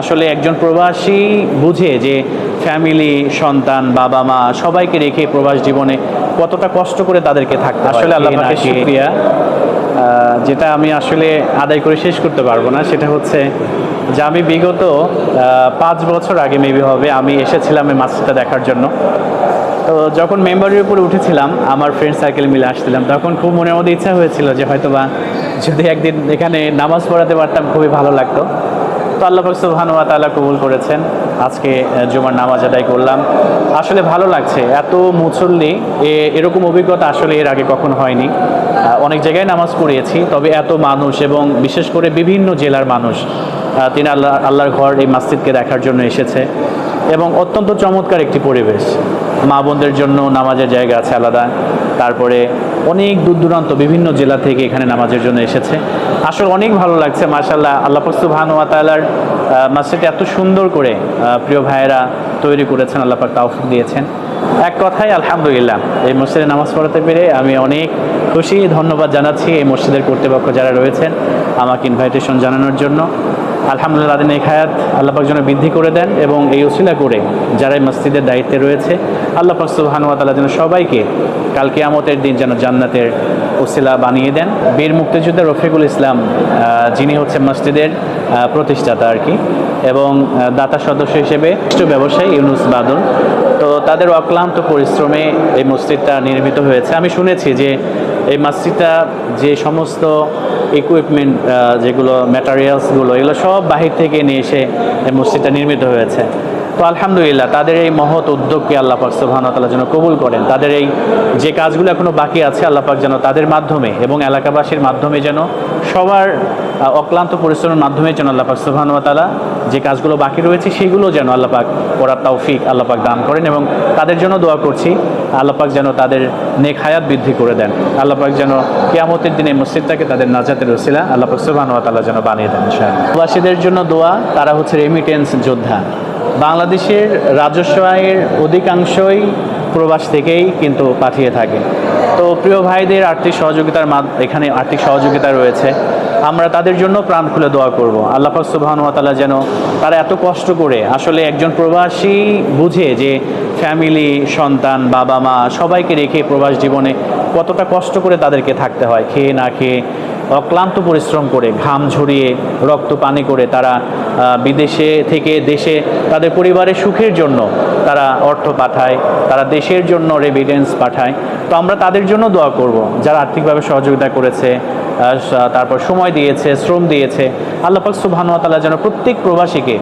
আসলে একজন প্রবাসী বুঝে যে ফ্যামিলি সন্তান বাবা মা সবাইকে রেখে প্রবাস জীবনে কতটা কষ্ট করে তাদেরকে থাকতে আসলে আল্লাহ। শুকরিয়া। যেটা আমি আসলে আদায় করে শেষ করতে পারব না সেটা হচ্ছে যে আমি বিগত পাঁচ বছর আগে মেবি হবে আমি এসেছিলাম এই মাছটা দেখার জন্য। তো যখন মেম্বারের উপরে উঠেছিলাম আমার ফ্রেন্ড সার্কেল মিলে আসছিলাম তখন খুব মনের মধ্যে ইচ্ছা হয়েছিল যে হয়তোবা যদি একদিন এখানে নামাজ পড়াতে পারতাম খুবই ভালো লাগতো। তো আল্লাহ সুবহানুয়া তাআলা কবুল করেছেন। আজকে জুমার নামাজ আদায় করলাম। আসলে ভালো লাগছে, এত মুসল্লি এ- এরকম অভিজ্ঞতা আসলে এর আগে কখনো হয়নি। অনেক জায়গায় নামাজ পড়িয়েছি, তবে এত মানুষ এবং বিশেষ করে বিভিন্ন জেলার মানুষ তিনি আল্লাহ, আল্লাহর ঘর এই মসজিদকে দেখার জন্য এসেছে এবং অত্যন্ত চমৎকার একটি পরিবেশ। মা বোনদের জন্য নামাজের জায়গা আছে আলাদা। তারপরে অনেক দূর দূরান্ত, বিভিন্ন জেলা থেকে এখানে নামাজের জন্য এসেছে। আসলে অনেক ভালো লাগছে মার্শাল্লাহ আল্লাহ সুবহানুয়া তাআলার মসজিদটা এত সুন্দর করে প্রিয় ভাইয়েরা তৈরি করেছেন, আল্লাহ পাক তাওফিক দিয়েছেন। এক কথায়, আলহামদুলিল্লাহ, এই মসজিদে নামাজ পড়াতে পেরে আমি অনেক খুশি, ধন্যবাদ জানাচ্ছি এই মসজিদের কর্তৃপক্ষ যারা রয়েছেন, আমাকে ইনভাইটেশন জানানোর জন্য। আলহামদুলিল্লাহ তাদের নেক হায়াত আল্লাহ পাক যেন বৃদ্ধি করে দেন এবং এই উসিলা করে যারা এই মসজিদের দায়িত্বে রয়েছে, আল্লাহ পাক সুবহানুয়া তাআলা যেন সবাইকে কাল কিয়ামতের দিন যেন জান্নাতের উসিলা বানিয়ে দেন। বীর মুক্তিযোদ্ধা রফিকুল ইসলাম যিনি হচ্ছে মসজিদের প্রতিষ্ঠাতা আর কি, এবং দাতা সদস্য হিসেবে ব্যবসায়ী ইউনুস বাদল। তো তাদের অক্লান্ত পরিশ্রমে এই মসজিদটা নির্মিত হয়েছে। আমি শুনেছি যে এই মসজিদটা যে সমস্ত ইকুইপমেন্ট যেগুলো ম্যাটারিয়ালসগুলো এগুলো সব বাহির থেকে নিয়ে এসে এই মসজিদটা নির্মিত হয়েছে। তো আলহামদুলিল্লাহ, তাদের এই মহৎ উদ্যোগকে আল্লাহ পাক যেন কবুল করেন। তাদের এই যে কাজগুলো এখনও বাকি আছে, আল্লাহ পাক যেন তাদের মাধ্যমে এবং এলাকাবাসীর মাধ্যমে যেন সবার অক্লান্ত পরিশ্রমের মাধ্যমে যেন আল্লাহ পাক তাআলা যে কাজগুলো বাকি রয়েছে, সেগুলো যেন আল্লাহ পাক করার তৌফিক আল্লাহ পাক দান করেন এবং তাদের জন্য দোয়া করছি, আল্লাহ পাক যেন তাদের নেক হায়াত বৃদ্ধি করে দেন। আল্লাহ পাক যেন কিয়ামতের দিনে মসজিদটাকে তাদের নাজাতের রসিলা আল্লাহ পাক যেন বানিয়ে দেন প্রবাসীদের জন্য দোয়া, তারা হচ্ছে রেমিটেন্স যোদ্ধা। বাংলাদেশের রাজস্ব আয়ের অধিকাংশই প্রবাস থেকেই কিন্তু পাঠিয়ে থাকে। তো প্রিয় ভাইদের আর্থিক সহযোগিতার এখানে আর্থিক সহযোগিতা রয়েছে। আমরা তাদের জন্য প্রাণ খুলে দোয়া করব। আল্লাহ সুবহানাহু যেন তারা এত কষ্ট করে আসলে একজন প্রবাসী বুঝে যে ফ্যামিলি, সন্তান বাবা মা সবাইকে রেখে প্রবাস জীবনে কতটা কষ্ট করে তাদেরকে থাকতে হয়, খেয়ে না খেয়ে অক্লান্ত পরিশ্রম করে, ঘাম ঝরিয়ে, রক্ত পানি করে তারা বিদেশে থেকে দেশে তাদের পরিবারের সুখের জন্য তারা অর্থ পাঠায়, তারা দেশের জন্য রেভিডেন্স পাঠায়। তো আমরা তাদের জন্য দোয়া করব, যারা আর্থিকভাবে সহযোগিতা করেছে তারপর সময় দিয়েছে, শ্রম দিয়েছে। আল্লাহ পাক তাআলা যেন প্রত্যেক প্রবাসীকে